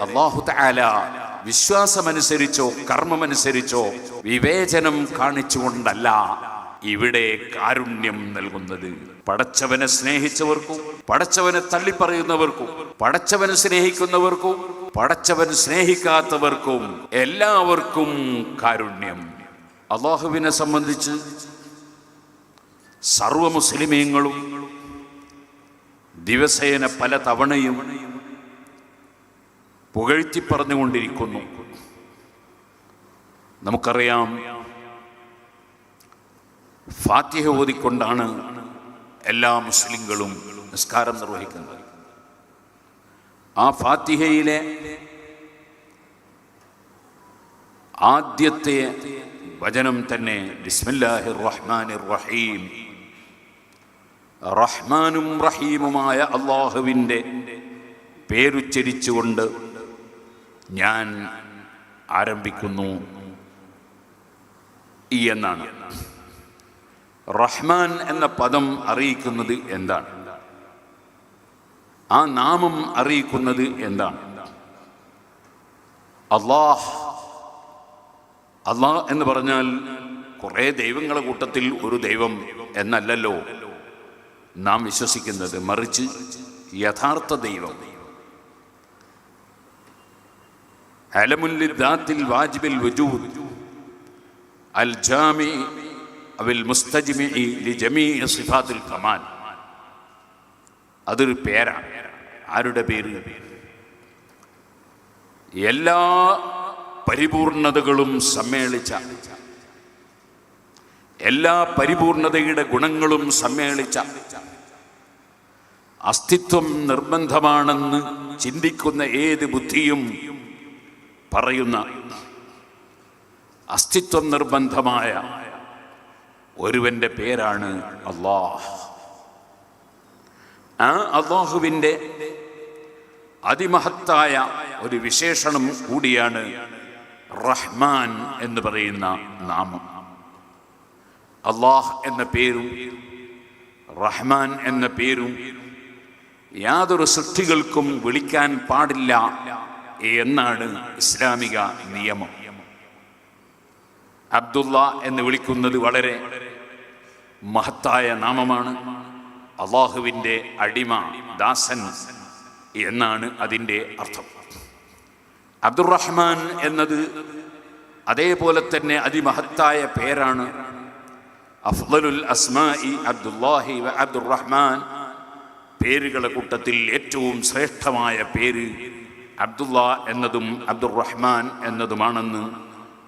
അള്ളാഹു താല വിശ്വാസമനുസരിച്ചോ കർമ്മമനുസരിച്ചോ വിവേചനം കാണിച്ചുകൊണ്ടല്ല ഇവിടെ കാരുണ്യം നൽകുന്നത്. പടച്ചവനെ സ്നേഹിച്ചവർക്കും പടച്ചവനെ തള്ളിപ്പറയുന്നവർക്കും പടച്ചവനെ സ്നേഹിക്കുന്നവർക്കും പടച്ചവൻ സ്നേഹിക്കാത്തവർക്കും എല്ലാവർക്കും കാരുണ്യം. അള്ളാഹുവിനെ സംബന്ധിച്ച് സർവ മുസ്ലിമീങ്ങളും ദിവസേന പല തവണയും പുകഴ്ത്തി പറഞ്ഞുകൊണ്ടിരിക്കുന്നു. നമുക്കറിയാം ഫാത്തിഹ ഓതിക്കൊണ്ടാണ് എല്ലാ മുസ്ലിങ്ങളും നിസ്കാരം നിർവഹിക്കുന്നത്. ആ ഫാത്തിഹയിലെ ആദ്യത്തെ വചനം തന്നെ ബിസ്മില്ലാഹിർ റഹ്മാനിർ റഹീം റഹ്മാനും റഹീമുമായ അള്ളാഹുവിന്റെ പേരുച്ചരിച്ചുകൊണ്ട് ഞാൻ ആരംഭിക്കുന്നു എന്നാണ്. റഹ്മാൻ എന്ന പദം അറിയിക്കുന്നത് എന്താണ്? ആ നാമം അറിയിക്കുന്നത് എന്താണ്? അള്ളാഹ് അള്ളാഹ് എന്ന് പറഞ്ഞാൽ കുറെ ദൈവങ്ങളുടെ കൂട്ടത്തിൽ ഒരു ദൈവം എന്നല്ലല്ലോ നാം വിശ്വസിക്കുന്നത്. മറിച്ച് യഥാർത്ഥ ദൈവം അതൊരു പേരാണ്. ആരുടെ പേര്? എല്ലാ പരിപൂർണതകളും സമ്മേളിച്ച എല്ലാ പരിപൂർണതയുടെ ഗുണങ്ങളും സമ്മേളിച്ച അസ്തിത്വം നിർബന്ധമാണെന്ന് ചിന്തിക്കുന്ന ഏത് ബുദ്ധിയും പറയുന്ന അസ്തിത്വം നിർബന്ധമായ ഒരുവന്റെ പേരാണ് അള്ളാഹ് ആ അള്ളാഹുവിന്റെ അതിമഹത്തായ ഒരു വിശേഷണം കൂടിയാണ് റഹ്മാൻ എന്ന് പറയുന്ന നാമം. അള്ളാഹ് എന്ന പേരും റഹ്മാൻ എന്ന പേരും യാതൊരു സൃഷ്ടികൾക്കും വിളിക്കാൻ പാടില്ല എന്നാണ് ഇസ്ലാമിക നിയമം. അബ്ദുള്ള എന്ന് വിളിക്കുന്നത് വളരെ മഹത്തായ നാമമാണ്. അള്ളാഹുവിന്റെ അടിമ ദാസൻ എന്നാണ് അതിന്റെ അർത്ഥം. അബ്ദുറഹ്മാൻ എന്നത് അതേപോലെ തന്നെ അതിമഹത്തായ പേരാണ്. അഫ്ദലുൽ അസ്മായി അബ്ദുല്ലാഹി വ അബ്ദുറഹ്മാൻ. പേരുകളുടെ കൂട്ടത്തിൽ ഏറ്റവും ശ്രേഷ്ഠമായ പേര് അബ്ദുള്ള എന്നതും അബ്ദുറഹ്മാൻ എന്നതുമാണെന്ന്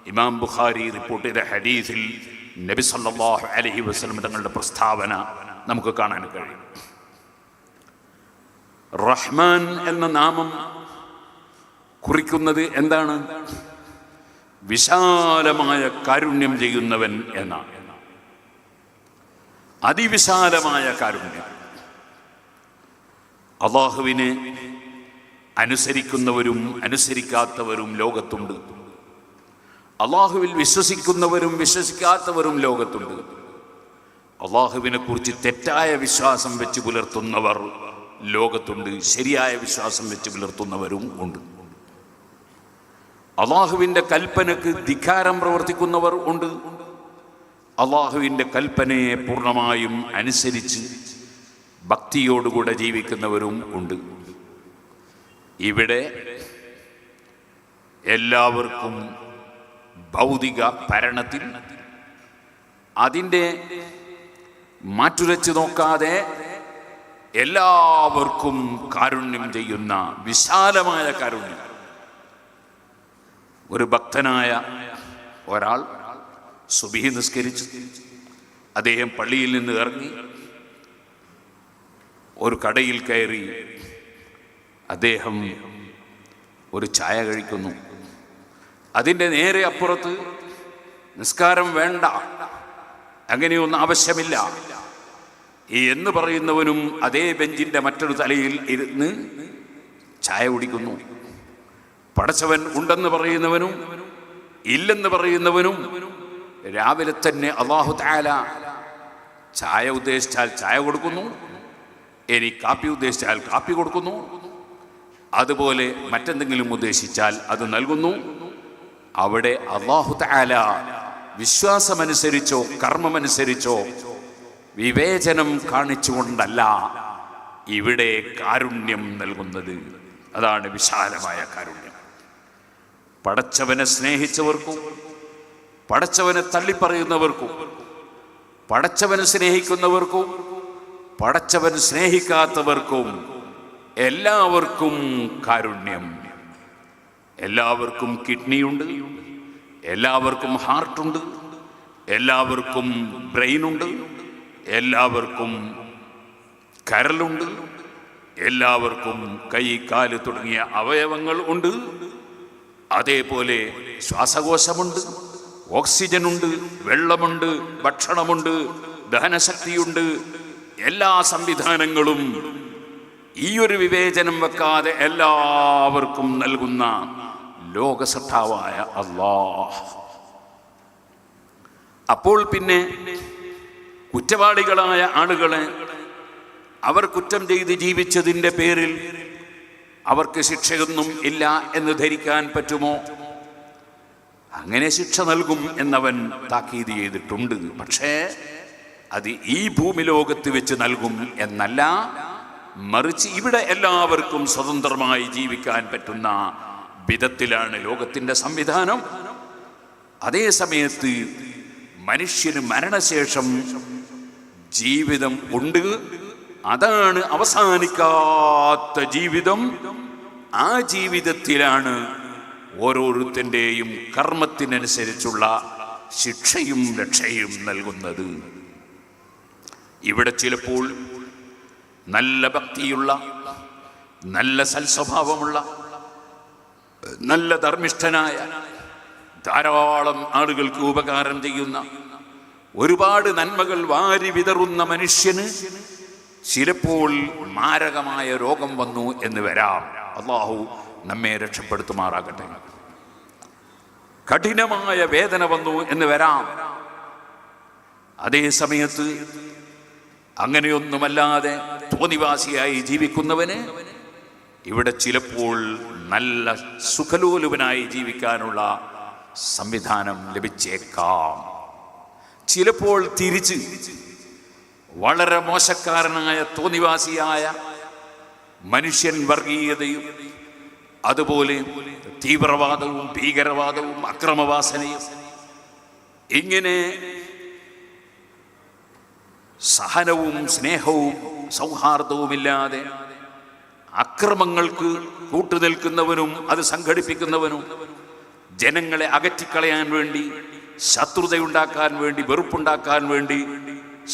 ഇമാം ബുഖാരി റിപ്പോർട്ട് ചെയ്ത ഹദീസിൽ നബി സല്ലാഹു അലഹി വസ്ലം തങ്ങളുടെ പ്രസ്താവന നമുക്ക് കാണാൻ കഴിയും. റഹ്മാൻ എന്ന നാമം കുറിക്കുന്നത് എന്താണ്? വിശാലമായ കാരുണ്യം ചെയ്യുന്നവൻ എന്നാണ്. അതിവിശാലമായ കാരുണ്യം. അള്ളാഹുവിനെ അനുസരിക്കുന്നവരും അനുസരിക്കാത്തവരും ലോകത്തുണ്ട്. അള്ളാഹുവിൽ വിശ്വസിക്കുന്നവരും വിശ്വസിക്കാത്തവരും ലോകത്തുണ്ട്. അള്ളാഹുവിനെ കുറിച്ച് തെറ്റായ വിശ്വാസം വെച്ച് പുലർത്തുന്നവർ ലോകത്തുണ്ട്. ശരിയായ വിശ്വാസം വെച്ച് പുലർത്തുന്നവരും ഉണ്ട്. അള്ളാഹുവിന്റെ കൽപ്പനക്ക് ധിക്കാരം പ്രവർത്തിക്കുന്നവർ ഉണ്ട്. അള്ളാഹുവിന്റെ കൽപ്പനയെ പൂർണമായും അനുസരിച്ച് ഭക്തിയോടുകൂടെ ജീവിക്കുന്നവരും ഉണ്ട്. ഇവിടെ എല്ലാവർക്കും ഭൗതിക ഭരണത്തിൽ അതിന്റെ മാറ്റുരച്ച് നോക്കാതെ എല്ലാവർക്കും കാരുണ്യം ചെയ്യുന്ന വിശാലമായ കാരുണ്യം. ഒരു ഭക്തനായ ഒരാൾ സുബിഹി നിസ്കരിച്ചു. അദ്ദേഹം പള്ളിയിൽ നിന്ന് ഇറങ്ങി ഒരു കടയിൽ കയറി അദ്ദേഹം ഒരു ചായ കഴിക്കുന്നു. അതിന്റെ നേരെ അപ്പുറത്ത് നിസ്കാരം വേണ്ട അങ്ങനെയൊന്നും ആവശ്യമില്ല. എന്ന് പറയുന്നവനും അതേ ബെഞ്ചിന്റെ മറ്റൊരു തലയിൽ ഇരുന്ന് ചായ കുടിക്കുന്നു. പടച്ചവൻ ഉണ്ടെന്ന് പറയുന്നവനും ഇല്ലെന്ന് പറയുന്നവനും രാവിലെ തന്നെ അള്ളാഹു താല ചായ ഉദ്ദേശിച്ചാൽ ചായ കൊടുക്കുന്നു ഇനി കാപ്പി ഉദ്ദേശിച്ചാൽ കാപ്പി കൊടുക്കുന്നു. അതുപോലെ മറ്റെന്തെങ്കിലും ഉദ്ദേശിച്ചാൽ അത് നൽകുന്നു. അവിടെ അള്ളാഹു താല വിശ്വാസമനുസരിച്ചോ കർമ്മമനുസരിച്ചോ വിവേചനം കാണിച്ചുകൊണ്ടല്ല ഇവിടെ കാരുണ്യം നൽകുന്നത്. അതാണ് വിശാലമായ കാരുണ്യം. പടച്ചവനെ സ്നേഹിച്ചവർക്കും പടച്ചവനെ തള്ളിപ്പറയുന്നവർക്കും പടച്ചവനെ സ്നേഹിക്കുന്നവർക്കും പടച്ചവൻ സ്നേഹിക്കാത്തവർക്കും എല്ലാവർക്കും കാരുണ്യം. എല്ലാവർക്കും കിഡ്നിയുണ്ട്. എല്ലാവർക്കും ഹാർട്ടുണ്ട്. എല്ലാവർക്കും ബ്രെയിനുണ്ട്. എല്ലാവർക്കും കരലുണ്ട് എല്ലാവർക്കും കൈ കാൽ തുടങ്ങിയ അവയവങ്ങൾ ഉണ്ട്. അതേപോലെ ശ്വാസകോശമുണ്ട്. ഓക്സിജനുണ്ട്. വെള്ളമുണ്ട്. ഭക്ഷണമുണ്ട്. ദഹനശക്തിയുണ്ട്. എല്ലാ സംവിധാനങ്ങളും ഈ ഒരു വിവേചനം വെക്കാതെ എല്ലാവർക്കും നൽകുന്ന ലോകസത്താവായ അള്ളാഹ് അപ്പോൾ പിന്നെ കുറ്റവാളികളായ ആളുകളെ അവർ കുറ്റം ചെയ്ത് ജീവിച്ചതിന്റെ പേരിൽ അവർക്ക് ശിക്ഷയൊന്നും ഇല്ല എന്ന് ധരിക്കാൻ പറ്റുമോ? അങ്ങനെ ശിക്ഷ നൽകും എന്നവൻ താക്കീത് ചെയ്തിട്ടുണ്ട്. പക്ഷേ അത് ഈ ഭൂമി ലോകത്ത് വെച്ച് നൽകും എന്നല്ല മറിച്ച് ഇവിടെ എല്ലാവർക്കും സ്വതന്ത്രമായി ജീവിക്കാൻ പറ്റുന്ന വിധത്തിലാണ് ലോകത്തിന്റെ സംവിധാനം. അതേ സമയത്ത് മനുഷ്യന് മരണശേഷം ജീവിതം ഉണ്ട്. അതാണ് അവസാനിക്കാത്ത ജീവിതം. ആ ജീവിതത്തിലാണ് ഓരോരുത്തന്റെയും കർമ്മത്തിനനുസരിച്ചുള്ള ശിക്ഷയും രക്ഷയും നൽകുന്നത്. ഇവിടെ ചിലപ്പോൾ നല്ല ഭക്തിയുള്ള നല്ല സൽസ്വഭാവമുള്ള നല്ല ധർമ്മിഷ്ഠനായ ധാരാളം ആളുകൾക്ക് ഉപകാരം ചെയ്യുന്ന ഒരുപാട് നന്മകൾ വാരി വിതറുന്ന മനുഷ്യന് ചിലപ്പോൾ മാരകമായ രോഗം വന്നു എന്ന് വരാം. അള്ളാഹു നമ്മെ രക്ഷപ്പെടുത്തുമാറാകട്ടെ. കഠിനമായ വേദന വന്നു എന്ന് വരാം. അതേ സമയത്ത് അങ്ങനെയൊന്നുമല്ലാതെ തോന്നിവാസിയായി ജീവിക്കുന്നവന് ഇവിടെ ചിലപ്പോൾ നല്ല സുഖലോലുപനായി ജീവിക്കാനുള്ള സംവിധാനം ലഭിച്ചേക്കാം. ചിലപ്പോൾ തിരിച്ച് വളരെ മോശക്കാരനായ തോന്നിവാസിയായ മനുഷ്യൻ വർഗീയതയും അതുപോലെ തീവ്രവാദവും ഭീകരവാദവും അക്രമവാസനയും ഇങ്ങനെ സഹനവും സ്നേഹവും സൗഹാർദ്ദവുമില്ലാതെ അക്രമങ്ങൾക്ക് കൂട്ടുനിൽക്കുന്നവനും അത് സംഘടിപ്പിക്കുന്നവനും ജനങ്ങളെ അകറ്റിക്കളയാൻ വേണ്ടി ശത്രുതയുണ്ടാക്കാൻ വേണ്ടി വെറുപ്പുണ്ടാക്കാൻ വേണ്ടി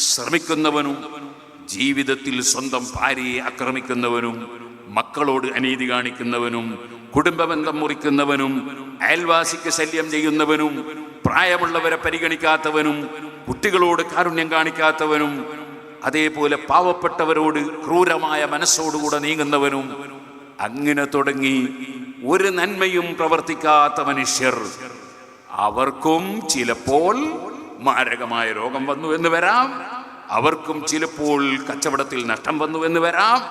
ശ്രമിക്കുന്നവനും ജീവിതത്തിൽ സ്വന്തം ഭാര്യയെ ആക്രമിക്കുന്നവനും മക്കളോട് അനീതി കാണിക്കുന്നവനും കുടുംബബന്ധം മുറിക്കുന്നവനും അയൽവാസിക്ക് ശല്യം ചെയ്യുന്നവനും പ്രായമുള്ളവരെ പരിഗണിക്കാത്തവനും കുട്ടികളോട് കാരുണ്യം കാണിക്കാത്തവനും അതേപോലെ പാവപ്പെട്ടവരോട് ക്രൂരമായ മനസ്സോടുകൂടെ നീങ്ങുന്നവനും അങ്ങനെ തുടങ്ങി ഒരു നന്മയും പ്രവർത്തിക്കാത്ത മനുഷ്യർ. അവർക്കും ചിലപ്പോൾ മാരകമായ രോഗം വന്നു എന്ന് വരാം. അവർക്കും ചിലപ്പോൾ കച്ചവടത്തിൽ നഷ്ടം വന്നു എന്ന് വരാം.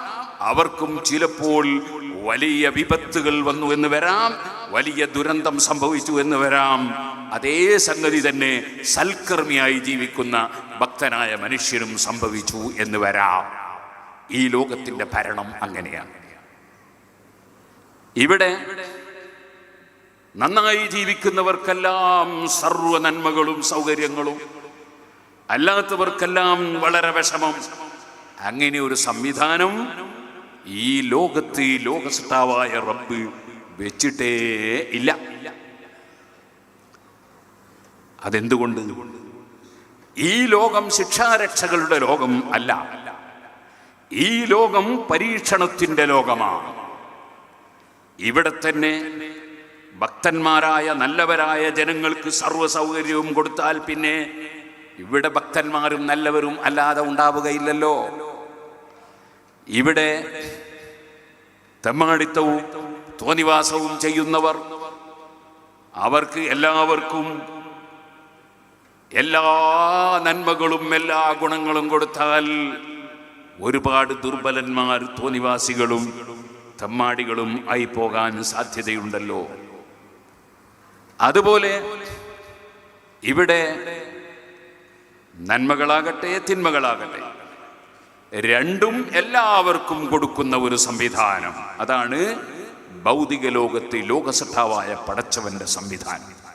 അവർക്കും ചിലപ്പോൾ വലിയ വിപത്തുകൾ വന്നു എന്ന് വരാം. വലിയ ദുരന്തം സംഭവിച്ചു എന്ന് വരാം. അതേ സംഗതി തന്നെ സൽക്കർമ്മിയായി ജീവിക്കുന്ന ഭക്തനായ മനുഷ്യനും സംഭവിച്ചു എന്ന് വരാം. ഈ ലോകത്തിന്റെ ഭരണം അങ്ങനെയാണ്. ഇവിടെ നന്നായി ജീവിക്കുന്നവർക്കെല്ലാം സർവ നന്മകളും സൗകര്യങ്ങളും അല്ലാത്തവർക്കെല്ലാം വളരെ വിഷമം. അങ്ങനെ ഒരു സംവിധാനം ഈ ലോകത്ത് ലോകസൃഷ്ടാവായ റബ്ബ് വെച്ചിട്ടേ ഇല്ല. അതെന്തുകൊണ്ട്? ഈ ലോകം ശിക്ഷാരക്ഷകളുടെ ലോകം അല്ല. ഈ ലോകം പരീക്ഷണത്തിന്റെ ലോകമാണ്. ഇവിടെ തന്നെ ഭക്തന്മാരായ നല്ലവരായ ജനങ്ങൾക്ക് സർവ സൗകര്യവും കൊടുത്താൽ പിന്നെ ഇവിടെ ഭക്തന്മാരും നല്ലവരും അല്ലാതെ ഉണ്ടാവുകയില്ലല്ലോ. ഇവിടെ തെമ്മാടിത്തവും തോന്നിവാസവും ചെയ്യുന്നവർ അവർക്ക് എല്ലാവർക്കും എല്ലാ നന്മകളും എല്ലാ ഗുണങ്ങളും കൊടുത്താൽ ഒരുപാട് ദുർബലന്മാർ തോന്നിവാസികളും തമ്മാടികളും ആയി പോകാൻ സാധ്യതയുണ്ടല്ലോ. അതുപോലെ ഇവിടെ നന്മകളാകട്ടെ തിന്മകളാകട്ടെ രണ്ടും എല്ലാവർക്കും കൊടുക്കുന്ന ഒരു സംവിധാനം. അതാണ് ഭൗതിക ലോകത്തെ ലോകസഭാവായ പടച്ചവന്റെ സംവിധാനം.